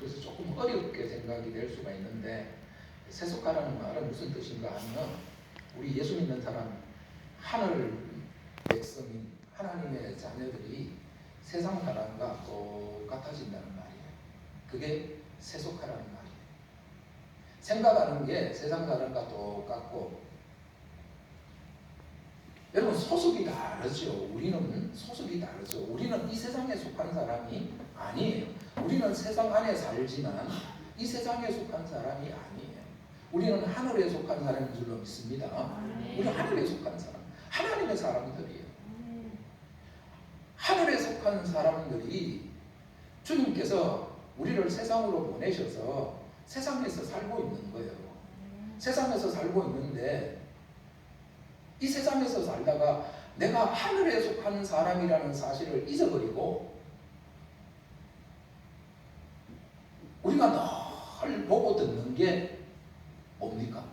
그래서 조금 어렵게 생각이 될 수가 있는데 세속화라는 말은 무슨 뜻인가 하면 우리 예수 믿는 사람 하늘 백성인 하나님의 자녀들이 세상 사람과 똑같아진다는 말이에요. 그게 세속화라는 말이에요. 생각하는 게 세상 사람과 똑같고 여러분 소속이 다르죠. 우리는 소속이 다르죠. 우리는 이 세상에 속한 사람이 아니에요. 우리는 세상 안에 살지만 이 세상에 속한 사람이 아니에요. 우리는 하늘에 속한 사람인 줄로 믿습니다. 우리 하늘에 속한 사람, 하나님의 사람들이에요. 하늘에 속한 사람들이 주님께서 우리를 세상으로 보내셔서 세상에서 살고 있는 거예요. 세상에서 살고 있는데 이 세상에서 살다가 내가 하늘에 속한 사람이라는 사실을 잊어버리고 우리가 늘 보고 듣는 게 뭡니까?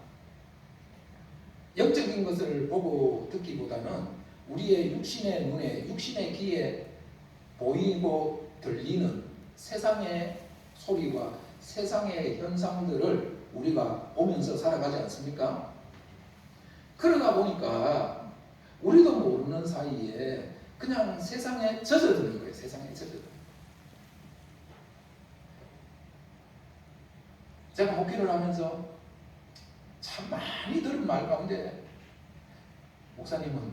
영적인 것을 보고 듣기보다는 우리의 육신의 눈에, 육신의 귀에 보이고 들리는 세상의 소리와 세상의 현상들을 우리가 보면서 살아가지 않습니까? 그러다 보니까 우리도 모르는 사이에 그냥 세상에 젖어드는 거예요. 세상에 젖어드는 거예요. 제가 목회를 하면서 참 많이 들은 말 가운데 목사님은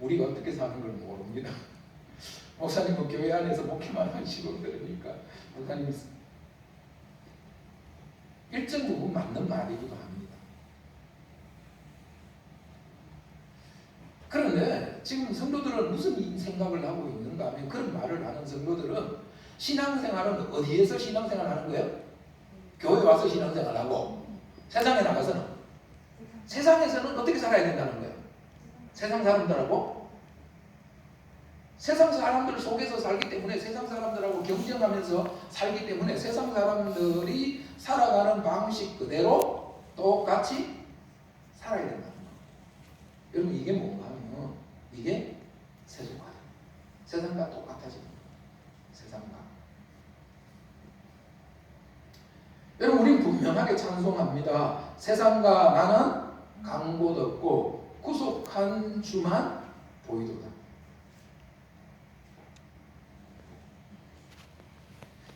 우리가 어떻게 사는 걸 모릅니다. 목사님은 교회 안에서 목회만 하시고 그러니까 목사님이 일정 부분 맞는 말이기도 합니다. 그런데 지금 성도들은 무슨 생각을 하고 있는가 하면 그런 말을 하는 성도들은 신앙생활은 어디에서 신앙생활 하는 거예요? 교회 와서 신앙생활 하고 세상에 나가서는 세상에서는 어떻게 살아야 된다는 거예요? 세상 사람들하고 세상 사람들 속에서 살기 때문에 세상 사람들하고 경쟁하면서 살기 때문에 세상 사람들이 살아가는 방식 그대로 똑같이 살아야 된다는 거예요. 여러분 이게 뭔가 하면 이게 세속화예요. 세상과 똑같아지는 거예요. 세상과. 여러분 우리는 분명하게 찬송합니다. 세상과 나는 강보 덮고 구속한 주만 보이도다.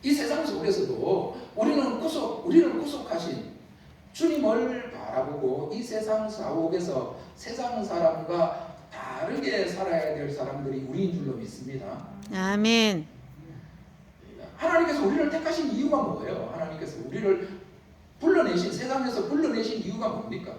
이 세상 속에서도 우리는 구속, 우리를 구속하신 주님을 바라보고 이 세상 사옥에서 세상 사람과 다르게 살아야 될 사람들이 우리인 줄로 믿습니다. 아멘. 하나님께서 우리를 택하신 이유가 뭐예요? 하나님께서 우리를 불러내신 세상에서 불러내신 이유가 뭡니까?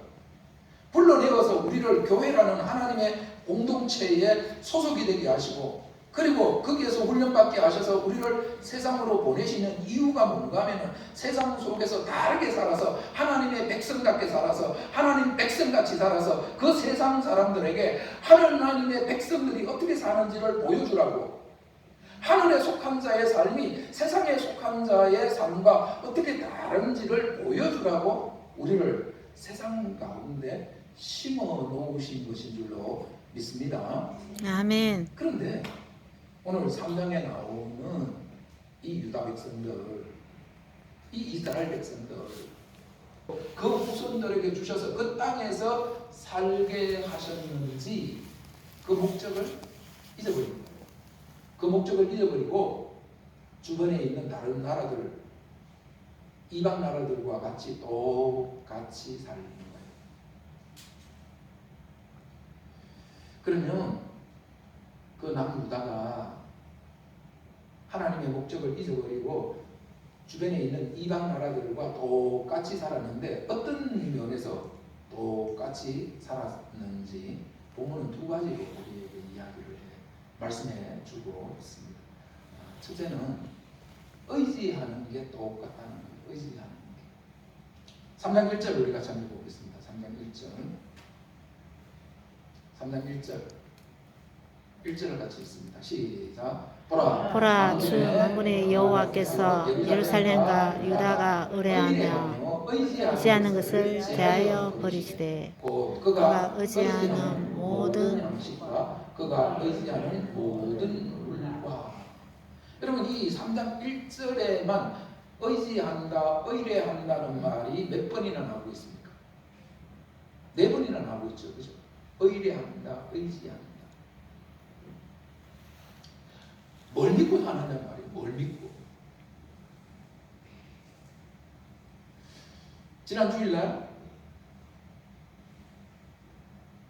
불러내어서 우리를 교회라는 하나님의 공동체에 소속이 되게 하시고 그리고 거기에서 훈련받게 하셔서 우리를 세상으로 보내시는 이유가 뭔가 하면 세상 속에서 다르게 살아서 하나님의 백성답게 살아서 하나님 백성같이 살아서 그 세상 사람들에게 하나님의 백성들이 어떻게 사는지를 보여주라고 하늘에 속한 자의 삶이 세상에 속한 자의 삶과 어떻게 다른지를 보여주라고 우리를 세상 가운데 심어 놓으신 것인 줄로 믿습니다. 아멘. 그런데 오늘 3장에 나오는 이 유다 백성들, 이 이스라엘 백성들, 그 후손들에게 주셔서 그 땅에서 살게 하셨는지 그 목적을 거예요. 그 목적을 잊어버리고 주변에 있는 다른 나라들, 이방 나라들과 같이 똑같이 살는 거예요. 그러면 그 남유다가 하나님의 목적을 잊어버리고 주변에 있는 이방 나라들과 똑같이 살았는데 어떤 면에서 똑같이 살았는지 본문은 두 가지로 우리에게 이야기를 해 말씀해 주고 있습니다. 아, 첫째는 의지하는 게 똑같다는 거예요. 의지하는 게. 3장 1절 우리가 같이 한번 보겠습니다. 3장 1절. 3장 1절. 1절을 같이 읽습니다. 시작. 보라, 보라 주 만군의 여호와께서 예루살렘과 유다가 의뢰하며 의지하는 것을 대하여 버리시되 곧 그가 의지하는 모든 그가 의지하는 모든 물과 여러분 이 3장 1절에만 의지한다, 의뢰한다는 말이 몇 번이나 나오고 있습니까? 네 번이나 나오고 있죠. 그죠? 의뢰한다, 의지한다. 뭘 믿고 사느냐 말이에요. 뭘 믿고. 지난 주일날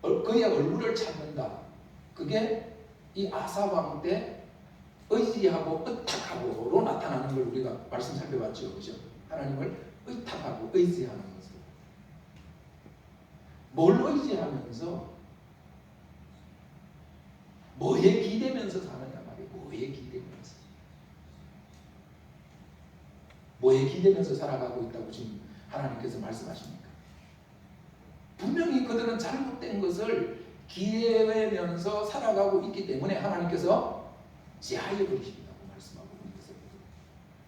얼- 그의 얼굴을 찾는다. 그게 이 아사 왕 때 의지하고 의탁하고로 나타나는 걸 우리가 말씀 살펴봤죠. 그죠? 하나님을 의탁하고 의지하는 것을. 뭘 의지하면서 뭐에 기대면서 사느냐 말이에요. 뭐에 기대면서. 뭐에 기대면서 살아가고 있다고 지금 하나님께서 말씀하십니까? 분명히 그들은 잘못된 것을 기대면서 살아가고 있기 때문에 하나님께서 제하여 버리신다고 말씀하고 것을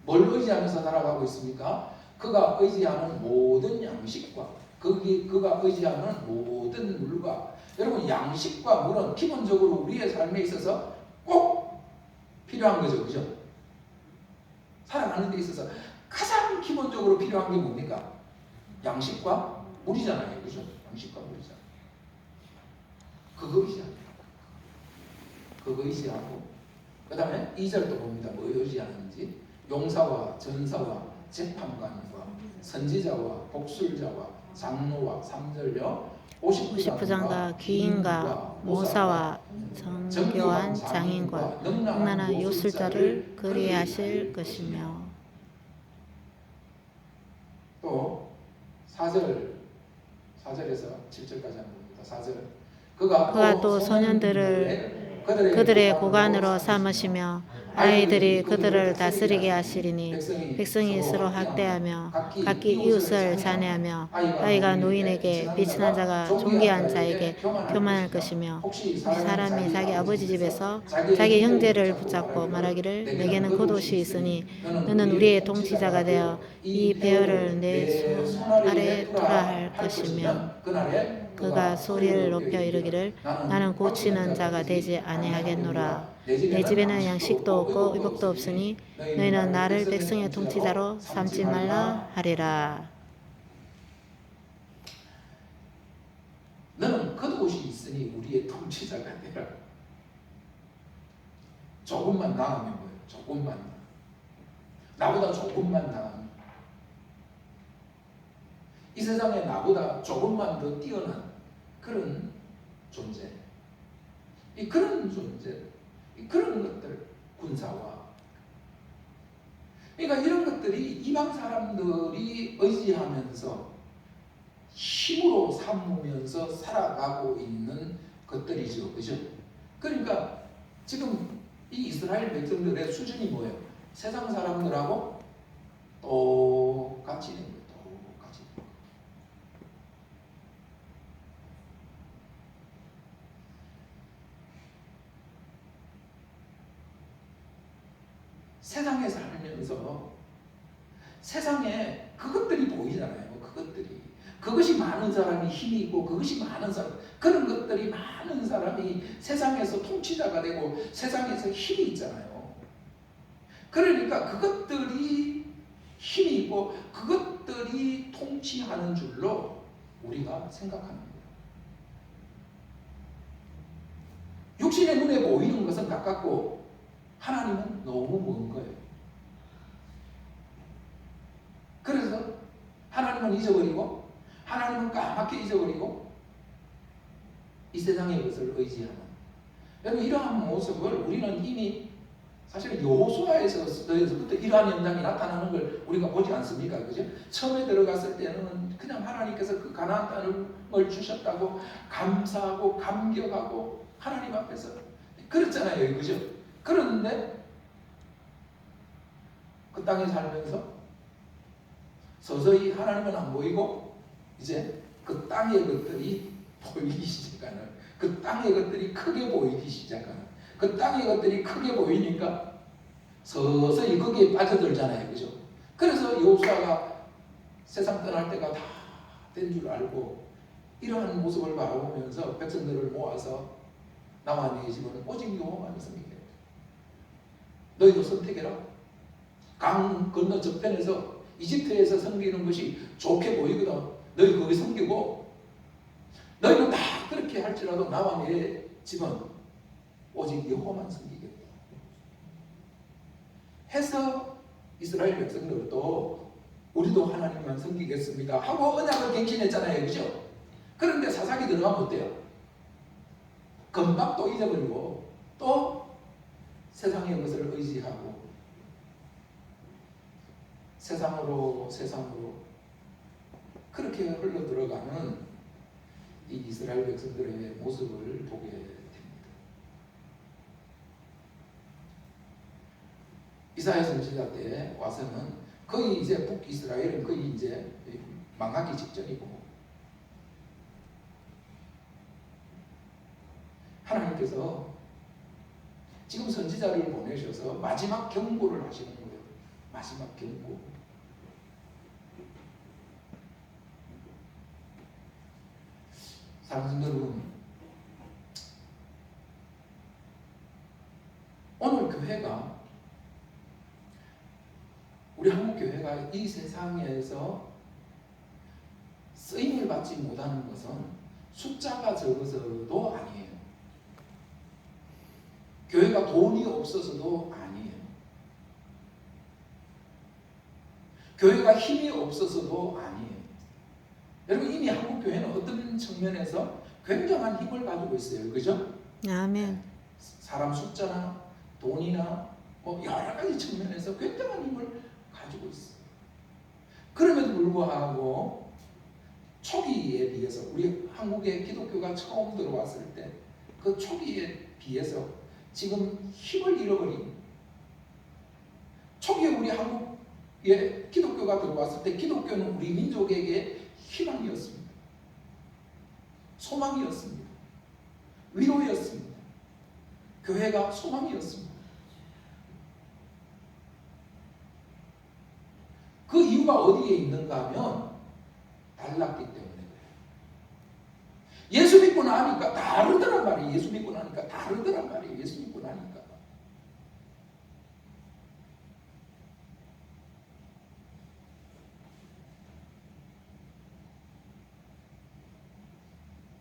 뭘 의지하면서 살아가고 있습니까? 그가 의지하는 모든 양식과 그기, 그가 의지하는 모든 물과 여러분 양식과 물은 기본적으로 우리의 삶에 있어서 꼭 필요한 거죠. 그죠? 살아가는 데 있어서 가장 기본적으로 필요한 게 뭡니까? 양식과 물이잖아요. 그죠? 양식과 물이잖아요. 그거 의지하고 그거 의지하고 그 다음에 2절도 봅니다. 뭐 의지하는지 용사와 전사와 재판관과 선지자와 복술자와 장로와 3절요 50부장과 귀인과 모사와 정교한 장인과 흥나나 요술자를 그리하실 것이며 또 4절 4절에서 7절까지 한번 봅니다. 4절 그가, 또 소년들을 그들의 고관으로 삼으시며 아이들이 그들을 다스리게 하시리니 백성이 서로 학대하며 각기 이웃을 잔해하며 아이가 노인에게 비천한 자가 존귀한 자에게 교만할 것이며 사람이 자기 아버지 집에서 자기 형제를 붙잡고 말하기를 내게는 겉옷이 있으니 너는 우리의 통치자가 되어 이 배열을 내 손 아래 두라 할 것이며 그가 소리를 높여 이르기를 나는 고치는 자가 되지 아니하겠노라 내 집에는 양식도 없고 의복도 없으니 너희는 나를 백성의 통치자로 삼지 말라 하리라 너는 겉옷이 있으니 우리의 통치자가 되라. 조금만 나으면 뭐예요? 조금만 나보다 조금만 나으면 이 세상에 나보다 조금만 더 뛰어난 그런 존재 이 그런 존재 이 그런 것들 군사와 그러니까 이런 것들이 이방 사람들이 의지하면서 힘으로 삼으면서 살아가고 있는 것들이죠. 그죠? 그러니까 지금 이 이스라엘 백성들의 수준이 뭐예요? 세상 사람들하고 똑같이 된 거예요. 똑같이. 세상에 살면서 세상에 그것들이 보이잖아요. 그것들이. 그것이 많은 사람이 힘이 있고 그것이 많은 사람 그런 것들이 많은 사람이 세상에서 통치자가 되고 세상에서 힘이 있잖아요. 그러니까 그것들이 힘이 있고 그것들이 통치하는 줄로 우리가 거예요. 육신의 눈에 보이는 것은 가깝고 하나님은 너무 먼 거예요. 그래서 하나님은 잊어버리고 하나님은 까맣게 잊어버리고 이 세상의 것을 의지하는 여러분 이러한 모습을 우리는 이미 사실 여호수아에서부터 이러한 현상이 나타나는 걸 우리가 보지 않습니까? 그죠? 처음에 들어갔을 때는 그냥 하나님께서 그 가나안 땅을 주셨다고 감사하고 감격하고 하나님 앞에서 그랬잖아요. 그죠? 그런데 그 땅에 살면서 서서히 하나님은 안 보이고 이제 그 땅의 것들이 보이기 시작하는 그 땅의 것들이 크게 보이기 시작하는 그 땅의 것들이 크게 보이니까 서서히 거기에 빠져들잖아요. 그죠? 그래서 여호수아가 세상 떠날 때가 다 된 줄 알고 이러한 모습을 바라보면서 백성들을 모아서 나와 네 집은 오직 여호와만 섬기게 너희도 선택해라. 강 건너 저편에서 이집트에서 섬기는 것이 좋게 보이거든. 너희 거기 섬기고 너희는 다 그렇게 할지라도 나와 내 집은 오직 여호와만 섬기겠다. 해서 이스라엘 백성들도 우리도 하나님만 섬기겠습니다 하고 언약을 갱신했잖아요. 그죠? 그런데 사사기 들어가면 어때요? 금방 또 잊어버리고 또 세상의 것을 의지하고 세상으로 세상으로 그렇게 흘러 들어가는 이 이스라엘 백성들의 모습을 보게 됩니다. 이사야 선지자 때 와서는 거의 이제 북이스라엘은 거의 이제 망하기 직전이고 하나님께서 지금 선지자를 보내셔서 마지막 경고를 하시는 거예요. 마지막 경고. 사랑하는 여러분, 오늘 교회가 우리 한국 교회가 이 세상에서 쓰임을 받지 못하는 것은 숫자가 적어서도 아니에요. 교회가 돈이 없어서도 아니에요. 교회가 힘이 없어서도 아니에요. 여러분 이미 한국 교회는 어떤 측면에서 굉장한 힘을 가지고 있어요. 그죠? 아멘. 사람 숫자나 돈이나 뭐 여러 가지 측면에서 굉장한 힘을 가지고 있어요. 그럼에도 불구하고 초기에 비해서 우리 한국에 기독교가 처음 들어왔을 때 그 초기에 비해서 지금 힘을 잃어버린 초기에 우리 한국에 기독교가 들어왔을 때 기독교는 우리 민족에게 희망이었습니다. 소망이었습니다. 위로였습니다. 교회가 소망이었습니다. 그 이유가 어디에 있는가 하면 달랐기 때문에 그래요. 예수 믿고 나니까 다르더란 말이에요. 예수 믿고 나니까 다르더란 말이에요. 예수 믿고 나니까.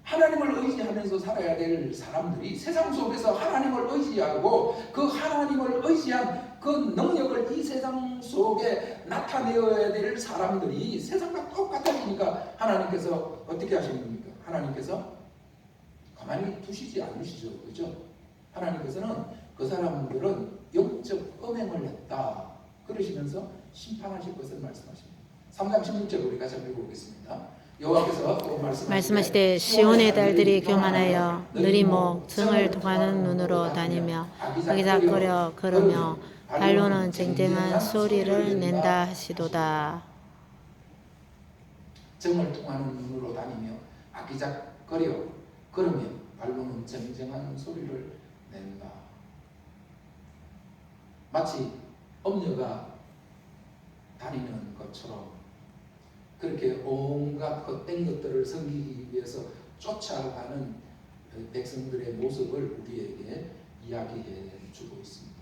하나님을 의지하면서 살아야 될 사람들이 세상 속에서 하나님을 의지하고 그 하나님을 의지한 그 능력을 이 세상 속에 나타내어야 될 사람들이 세상과 똑같아지니까 하나님께서 어떻게 하시는 겁니까? 하나님께서 가만히 두시지 않으시죠. 그죠? 하나님께서는 그 사람들은 영적 음행을 했다. 그러시면서 심판하실 것을 말씀하십니다. 3장 16절 우리 같이 한번 읽어보겠습니다. 여호와께서 또 말씀하시되 시온의 딸들이 교만하여 느리목 정을 통하는 눈으로 다니며 아기작거려 걸으며 발로는 쟁쟁한 소리를 낸다 하시도다. 정을 통하는 눈으로 다니며 아기작거려 걸으며 발로는 쟁쟁한 소리를 낸다. 마치 엄녀가 다니는 것처럼 그렇게 온갖 헛된 것들을 섬기기 위해서 쫓아가는 백성들의 모습을 우리에게 이야기해 주고 있습니다.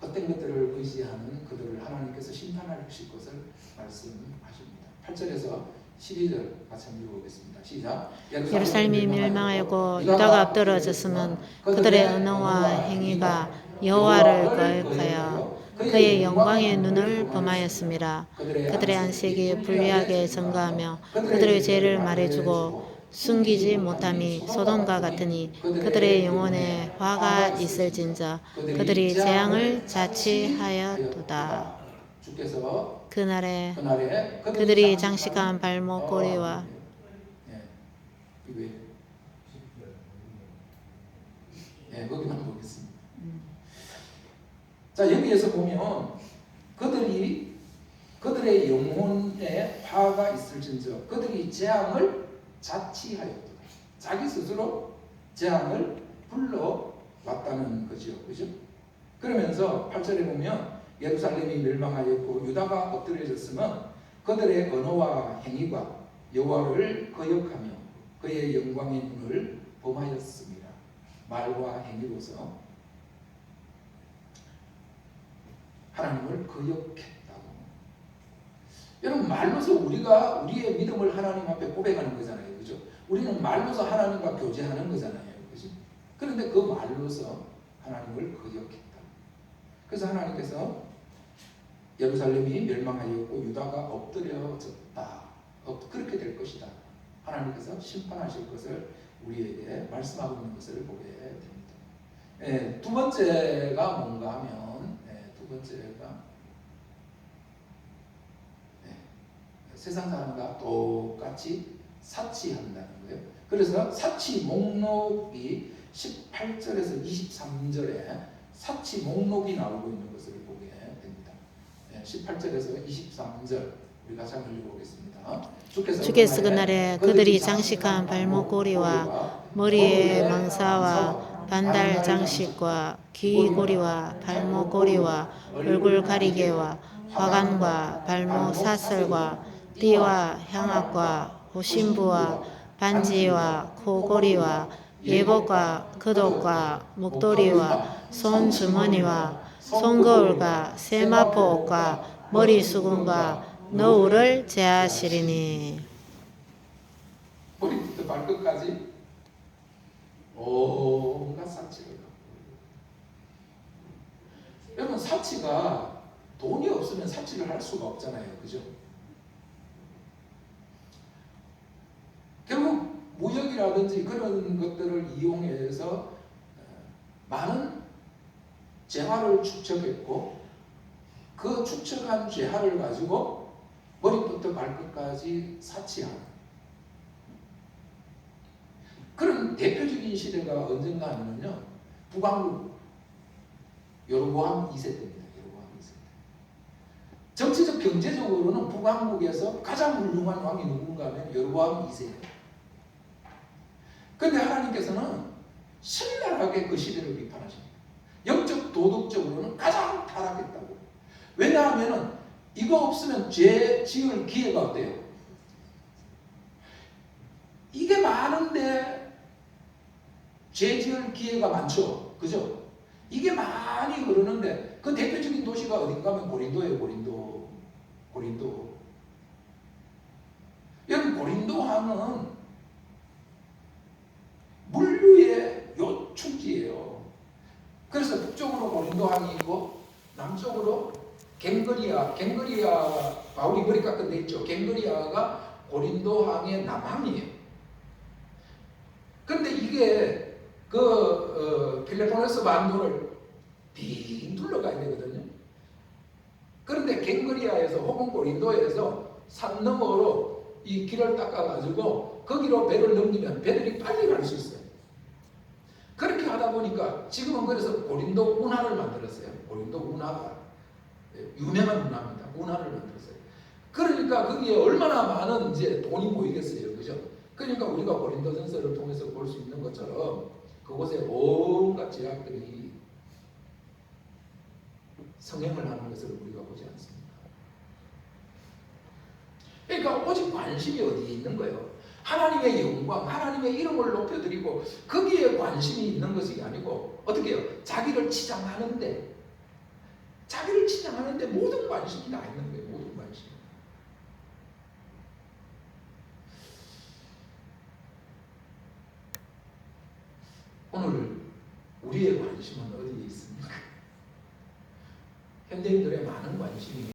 헛된 것들을 의지하는 그들을 하나님께서 심판하실 것을 말씀하십니다. 8절에서 12절 같이 한번 읽어보겠습니다. 시작. 예루살렘이 멸망하고 유다가 엎드러졌으면 그들의 언어와 행위가 여호와를 거역하여 그의 영광의 눈을 범하였습니다. 그들의 안식이 불리하게 증가하며 그들의 죄를 말해주고 숨기지 못함이 소돔과 같으니 그들의 영혼에 화가 있을진저 그들이 재앙을 자취하였도다. 주께서 그날에 그날에 그들이 장식한 발목 고리와 예. 이게 예, 거기만 보겠습니다. 자 여기에서 보면 그들이 그들의 영혼에 화가 있을진저 그들이 재앙을 자치하였다. 자기 스스로 재앙을 불러 왔다는 거죠. 그죠? 그러면서 8절에 보면 예루살렘이 멸망하였고 유다가 엎드려졌으면 그들의 언어와 행위가 여호와를 거역하며 그의 영광의 눈을 범하였습니다. 말과 행위로서 하나님을 거역했다고. 여러분 말로서 우리가 우리의 믿음을 하나님 앞에 고백하는 거잖아요. 그죠? 우리는 말로서 하나님과 교제하는 거잖아요. 그죠? 그런데 그 말로서 하나님을 거역했다. 그래서 하나님께서 예루살렘이 멸망하였고 유다가 엎드려졌다. 엎- 그렇게 될 것이다. 하나님께서 심판하실 것을 우리에게 말씀하고 있는 것을 보게 됩니다. 예, 두 번째가 뭔가 하면 예, 두 번째가 예, 세상 사람과 똑같이 사치한다는 거예요. 그래서 사치 목록이 18절에서 23절에 사치 목록이 나오고 있는 것을 보게 18절에서 23절 우리 같이 한번 읽어보겠습니다. 주께서, 그날에 그들이 장식한 발목고리와 머리에 망사와 반달 장식과 귀고리와 발목고리와 얼굴 가리개와 화관과 발목 사슬과 띠와 향악과 호신부와 반지와 코고리와 예복과 그독과 목도리와 손주머니와 손거울과 세마포옷과 머리수건과 노울을 제하시리니 머리부터 발끝까지 온갖 사치를. 여러분 사치가 돈이 없으면 사치를 할 수가 없잖아요, 그죠? 결국 무역이라든지 그런 것들을 이용해서 어, 많은 재화를 축적했고 그 축적한 재화를 가지고 머리부터 발끝까지 사치하는 그런 대표적인 시대가 언젠가 하면요 북왕국 여로보암 2세 때입니다. 여로보암 2세 때. 정치적 경제적으로는 북왕국에서 가장 훌륭한 왕이 누군가 하면 여로보암 2세예요. 근데 하나님께서는 신랄하게 그 시대를 비판하십니다. 영적 도덕적으로는 가장 타락했다고. 왜냐하면은 이거 없으면 죄 지을 기회가 없대요. 이게 많은데 죄 지을 기회가 많죠. 그죠? 이게 많이 흐르는데 그 대표적인 도시가 어딘가 하면 고린도예요. 고린도. 고린도. 여러분 고린도 하면 물류의 요충지예요. 그래서 있고 남쪽으로 갱거리아, 갱거리아 바울이 머리 깎은 데 있죠. 갱거리아가 고린도 항의 남항이에요. 근데 이게 그 어, 필레포네스 반도를 빙 둘러가야 되거든요. 그런데 갱거리아에서 혹은 고린도에서 산 너머로 이 길을 닦아가지고 거기로 배를 넘기면 배들이 빨리 갈 수 있어요. 하다 보니까 지금은 그래서 고린도 운하를 만들었어요. 고린도 운하가 유명한 운하입니다. 운하를 만들었어요. 그러니까 거기에 얼마나 많은 이제 돈이 모이겠어요. 그죠? 그러니까 우리가 고린도 전설을 통해서 볼 수 있는 것처럼 그곳에 온갖 제약들이 성행을 하는 것을 우리가 보지 않습니다. 그러니까 오직 관심이 어디에 있는 거예요? 하나님의 영광, 하나님의 이름을 높여드리고 거기에 관심이 있는 것이 아니고 어떻게 해요? 자기를 치장하는데 자기를 치장하는데 모든 관심이 다 있는 거예요. 모든 관심. 오늘 우리의 관심은 어디에 있습니까? 현대인들의 많은 관심이